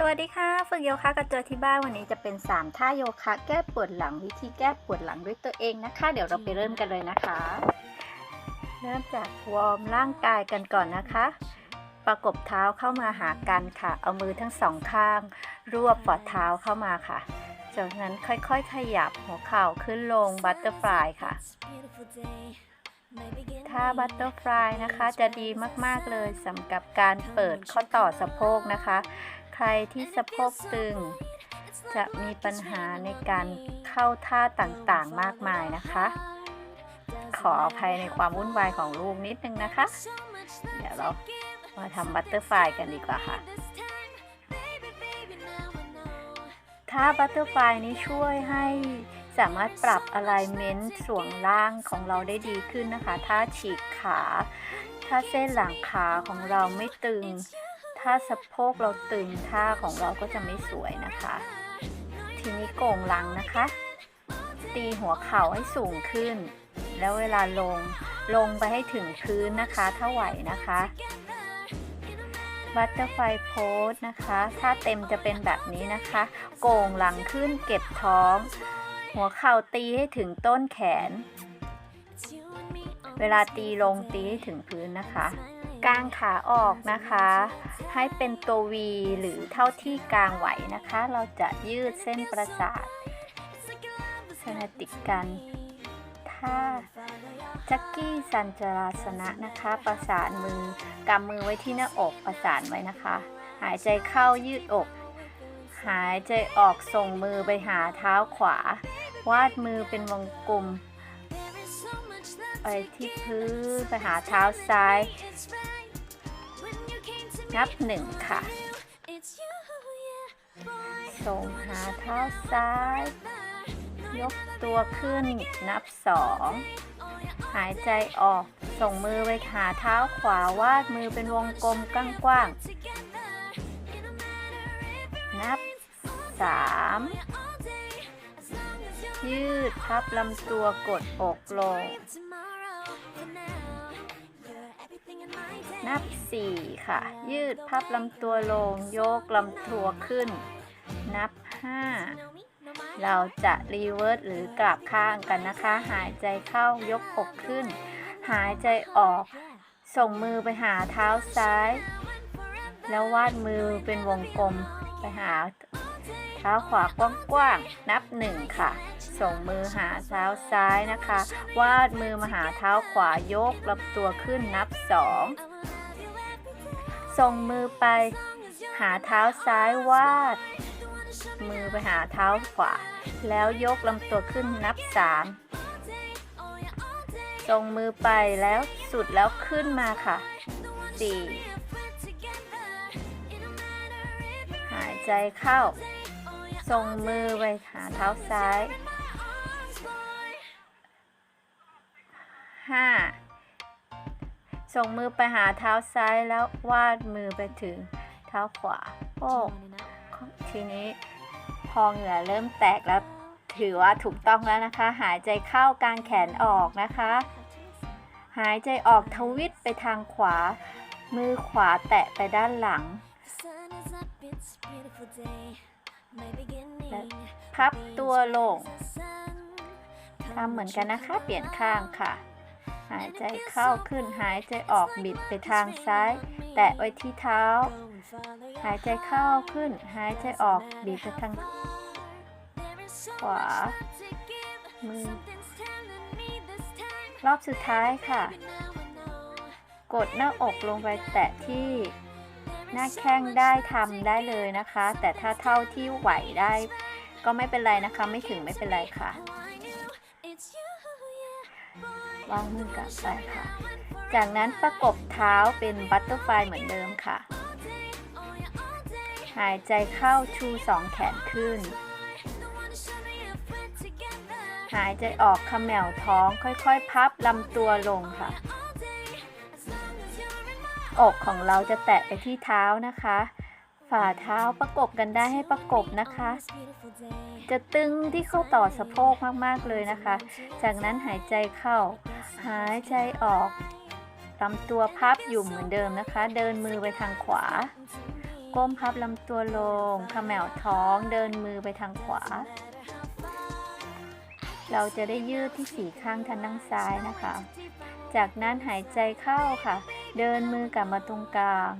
สวัสดีค่ะ ฝึกโยคะกับเจอที่บ้านวันนี้จะเป็น 3 ท่าโยคะ แก้ปวดหลังวิธีแก้ปวดหลังด้วยตัวเองนะคะ เดี๋ยวเราไปเริ่มกันเลยนะคะ เริ่มจากวอร์มร่างกายกันก่อนนะคะ ประกบเท้าเข้ามาหากันค่ะ เอามือทั้งสองข้าง รวบฝ่าเท้าเข้ามาค่ะจากนั้นค่อยๆ ขยับหัวเข่าขึ้นลงบัตเตอร์ฟลายค่ะท่าบัตเตอร์ฟลายนะคะจะดีมากๆเลยสำหรับการเปิดข้อต่อสะโพกนะคะ ใครที่สะโพกตึง จะมีปัญหาในการเข้าท่าต่างๆมากมายนะคะ ขออภัยในความวุ่นวายของลูกนิดนึงนะคะ เดี๋ยวเรามาทำบัตเตอร์ฟลายกันดีกว่าค่ะท่าบัตเตอร์ฟลายนี้ช่วยให้สามารถปรับ alignment ส่วนล่างของเราได้ดีขึ้นนะคะ ถ้าฉีกขา ถ้าเส้นหลังขาของเราไม่ตึง ถ้าสะโพกเราตึงท่าของเราก็จะไม่สวยนะคะ ทีนี้โก่งหลังนะคะ ตีหัวเข่าให้สูงขึ้น แล้วเวลาลงลงไปให้ถึงพื้นนะคะ ถ้าไหวนะคะบัตเตอร์ไฟโพสนะคะ ถ้าเต็มจะเป็นแบบนี้นะคะ โก่งหลังขึ้นเก็บท้อง หัวเข่าตีให้ถึงต้นแขน เวลาตีลงตีให้ถึงพื้นนะคะ กางขาออกนะคะ ให้เป็นตัว V หรือเท่าที่กางไหวนะคะ เราจะยืดเส้นประสาทสนติดกันถ้าจักกี้สันจราสนะนะคะ ประสานมือกำมือไว้ที่หน้าอกประสานไว้นะคะ หายใจเข้ายืดอก หายใจออกส่งมือไปหาเท้าขวา วาดมือเป็นวงกลมไปที่พื้นไปหาเท้าซ้าย นับหนึ่งค่ะส่งหาเท้าซ้าย ยกตัวขึ้นนับสองหายใจออก ส่งมือไปหาเท้าขวาวาดมือเป็นวงกลมกว้างๆ นับสามยืดพับลำตัวกดอกลง นับ 4 ค่ะ ยืดพับลำตัวลงโยกลำตัวขึ้น นับ 5 เราจะรีเวิร์สหรือกลับข้างกันนะคะ หายใจเข้ายกอกขึ้น หายใจออก ส่งมือไปหาเท้าซ้าย แล้ววาดมือเป็นวงกลมไปหาเท้าขวากว้างๆ นับ1ค่ะ ส่งมือหาเท้าซ้ายนะคะ วาดมือมาหาเท้าขวายกลำตัวขึ้นนับ2 ส่งมือไป หาเท้าซ้ายวาด มือไปหาเท้าขวา แล้วยกลำตัวขึ้นนับ3ส่งมือไปแล้วสุดแล้วขึ้นมาค่ะ4หายใจเข้า ส่งมือไปหาเท้าซ้าย5 ส่งมือไปหาเท้าซ้ายแล้ววาดมือไปถึงเท้าขวา โอ้ทีนี้พอเหงื่อเริ่มแตกแล้วถือว่าถูกต้องแล้วนะคะ หายใจเข้ากางแขนออกนะคะ หายใจออกทวิตไปทางขวา มือขวาแตะไปด้านหลังพับตัวลงทำเหมือนกันนะคะ เปลี่ยนข้างค่ะ หายใจเข้าขึ้นหายใจออกบิดไปทางซ้าย แตะไว้ที่เท้า หายใจเข้าขึ้น หายใจออกบิดไปทางขวา มือ รอบสุดท้ายค่ะ กดหน้าอกลงไปแตะที่หน้าแข้งได้ทำได้เลยนะคะ แต่ถ้าเท่าที่ไหวได้ ก็ไม่เป็นไรนะคะ ไม่ถึงไม่เป็นไรค่ะ วางมือกลับไปค่ะ จากนั้นประกบเท้าเป็นบัตเตอร์ไฟเหมือนเดิมค่ะ หายใจเข้าชูสองแขนขึ้น หายใจออกเขมวท้องค่อยๆ พับลำตัวลงค่ะ อกของเราจะแตะไปที่เท้านะคะ ฝ่าเท้าประกบกันได้ให้ประกบนะคะ จะตึงที่ข้อต่อสะโพกมากๆเลยนะคะ จากนั้นหายใจเข้า หายใจออกลำตัวพับอยู่เหมือนเดิมนะคะ เดินมือไปทางขวา ก้มพับลำตัวลงขมวท้องเดินมือไปทางขวา เราจะได้ยืดที่สี่ข้างทางด้านซ้ายนะคะ จากนั้นหายใจเข้าค่ะ เดินมือกลับมาตรงกลาง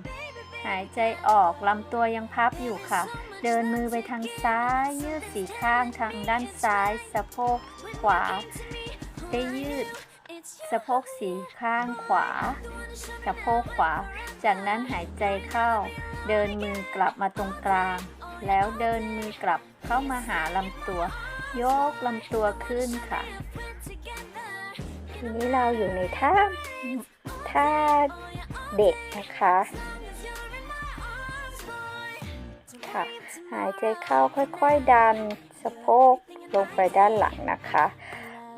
หายใจออกลำตัวยังพับอยู่ค่ะ เดินมือไปทางซ้าย ยืดสีข้างทางด้านซ้าย สะโพกขวา ได้ยืด สะโพกสีข้างขวา สะโพกขวา จากนั้นหายใจเข้า เดินมือกลับมาตรงกลาง แล้วเดินมือกลับเข้ามาหาลำตัวยกลำตัวขึ้นค่ะ ทีนี้เราอยู่ในท่าท่าเด็กนะคะ ค่ะ หายใจเข้าค่อยๆดันสะโพกลงไปด้านหลังนะคะ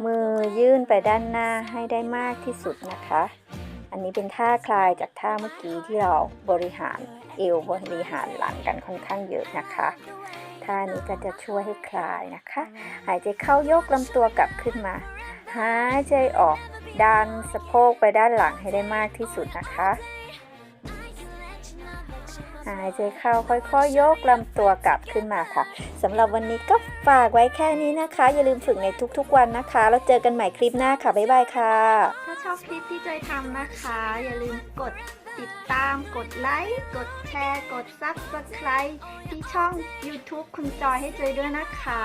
มือยื่นไปด้านหน้าให้ได้มากที่สุดนะคะ อันนี้เป็นท่าคลายจากท่าเมื่อกี้ที่เราบริหารเอวบริหารหลังกันค่อนข้างเยอะนะคะท่านี้ก็จะช่วยให้คลายนะคะ หายใจเข้ายกลำตัวกลับขึ้นมา หายใจออกดันสะโพกไปด้านหลังให้ได้มากที่สุดนะคะ หายใจเข้าค่อยๆยกลำตัวกลับขึ้นมาค่ะสำหรับวันนี้ก็ฝากไว้แค่นี้นะคะ อย่าลืมฝึกในทุกๆวันนะคะ แล้วเจอกันใหม่คลิปหน้าค่ะ บ๊ายบายค่ะ ถ้าชอบคลิปที่จอยทำนะคะ อย่าลืมกดติดตามกดไลค์ กดแชร์ กด Subscribe ที่ช่อง YouTube คุณจอยให้จอยด้วยนะคะ